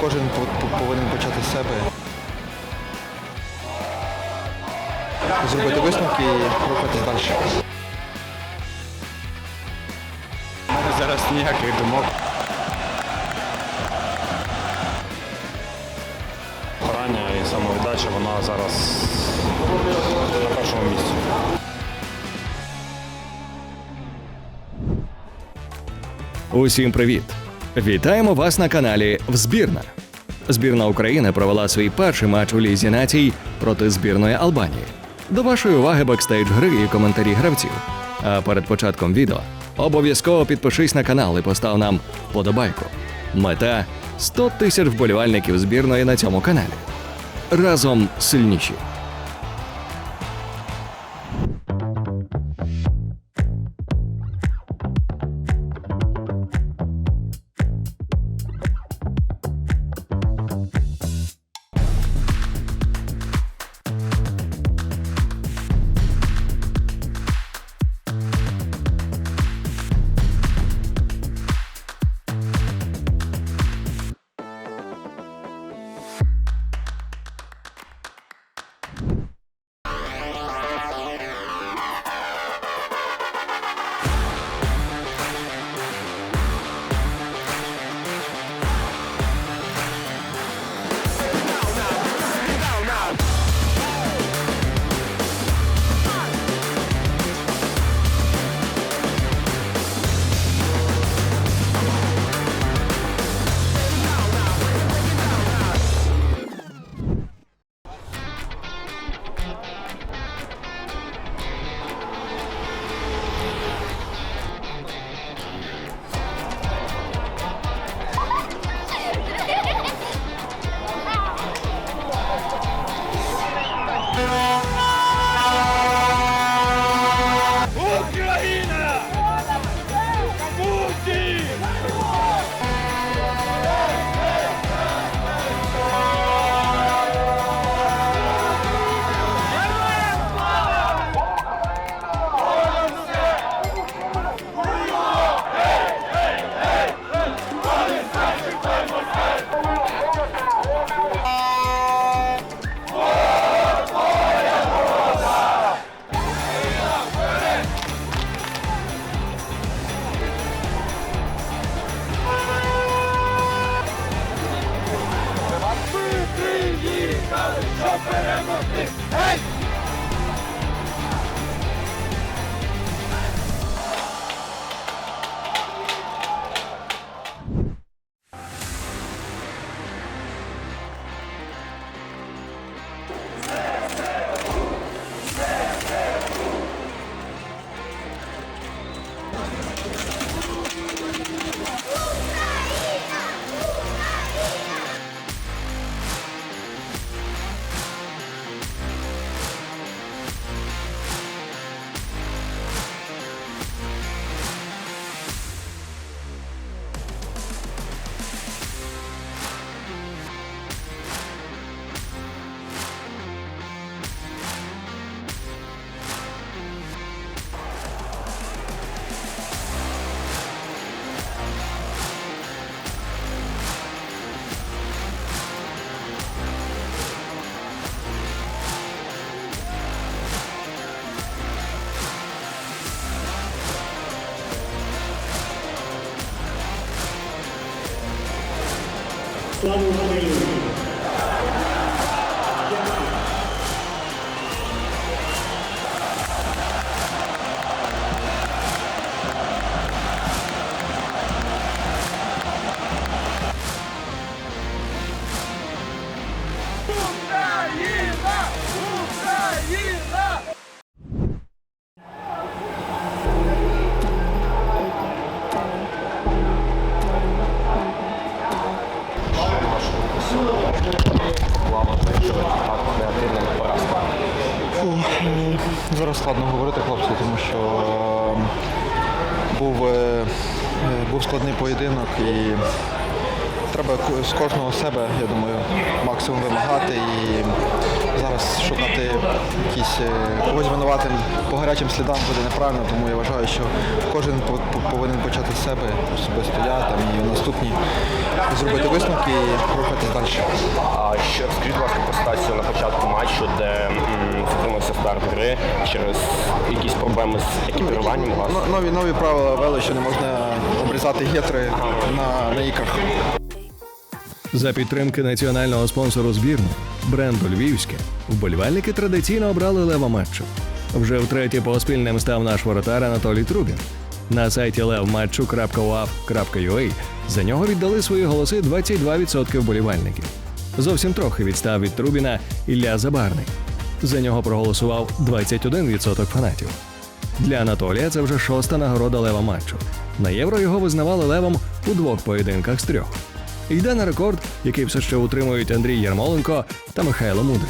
кожен по- по- повинен почати з себе. Зробити висновки і рухатись далі. У мене зараз ніяких думок. Рання і самовіддача, вона зараз на першому місці. Усім привіт! Вітаємо вас на каналі Взбірна. Збірна України провела свій перший матч у Лізі націй проти збірної Албанії. До вашої уваги бекстейдж гри і коментарі гравців. А перед початком відео обов'язково підпишись на канал і постав нам вподобайку. Мета 100 тисяч вболівальників збірної на цьому каналі. Разом сильніші. Bye. Slavu Ukrajinu! Зараз складно говорити, хлопці, тому що е, був, е, е, був складний поєдинок і треба з кожного себе, я думаю, максимум вимагати і зараз шукати якісь е, когось винуватим по гарячим слідам буде неправильно, тому я вважаю, що кожен по- по- повинен почати з себе, особисто я там і наступні зробити висновки і рухатись далі. А матчу, де затримався старт гри через якісь проблеми з екіпіруванням? Ну, Нові нові правила ввели, що не можна обрізати гетри на, на ікрах. За підтримки національного спонсору збірної бренду Львівське вболівальники традиційно обрали лева матчу. Вже втретє поспіль ним став наш воротар Анатолій Трубін. На сайті levmatchu.uaf.ua за нього віддали свої голоси 22% вболівальників. Зовсім трохи відстав від Трубіна Ілля Забарний. За нього проголосував 21% фанатів. Для Анатолія це вже шоста нагорода лева матчу. На євро його визнавали левом у двох поєдинках з трьох. Йде на рекорд, який все ще утримують Андрій Ярмоленко та Михайло Мудрик.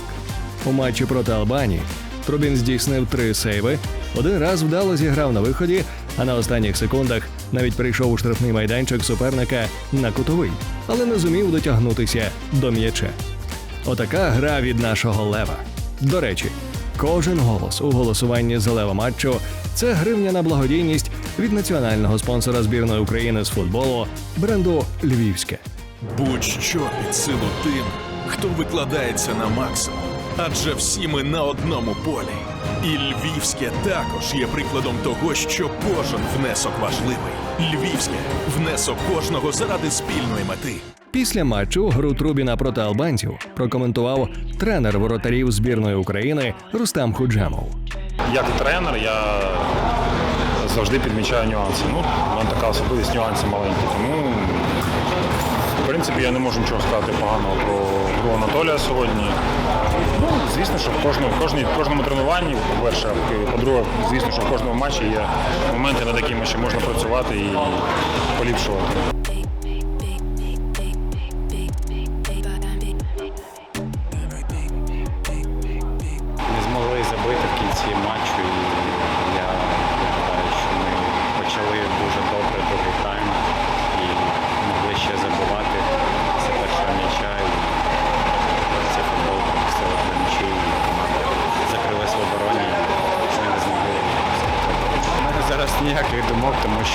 У матчі проти Албанії Трубін здійснив три сейви, один раз вдало зіграв на виході, а на останніх секундах навіть прийшов у штрафний майданчик суперника на кутовий, але не зумів дотягнутися до м'яча. Отака гра від нашого лева. До речі, кожен голос у голосуванні за лева матчу це гривня на благодійність від національного спонсора збірної України з футболу бренду Львівське. Будь-що під силу тим, хто викладається на максимум. Адже всі ми на одному полі. І Львівське також є прикладом того, що кожен внесок важливий. Львівське внесок кожного заради спільної мети. Після матчу гру Трубіна проти албанців прокоментував тренер воротарів збірної України Рустам Худжамов. Як тренер, я завжди підмічаю нюанси. Ну, мене така особливість нюанси маленькі. Тому, в принципі, я не можу нічого сказати поганого про гру Анатолія сьогодні. Ну, звісно, що в кожному, кожній, кожному тренуванні, по-перше, по-друге, звісно, що в кожному матчі є моменти, над якими ще можна працювати і поліпшувати.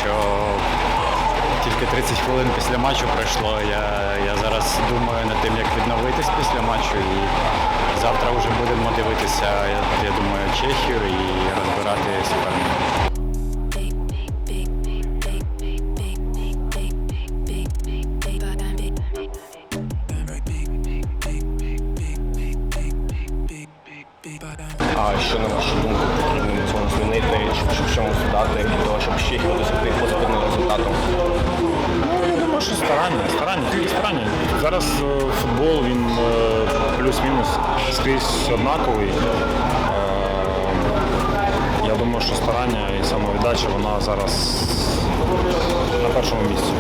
Що тільки 30 хвилин після матчу пройшло. Я, я зараз думаю над тим, як відновитись після матчу. І завтра вже будемо дивитися, я, я думаю, Чехію і розбирати суперника. А що на вашу думку змінити, в чомусь додати для того, щоб ще досягти позитивного результату? Я думаю, що старання, старання, тільки старання. Зараз е, футбол він е, плюс-мінус скрізь однаковий. Е, Я думаю, що старання і самовіддача вона зараз на першому місці.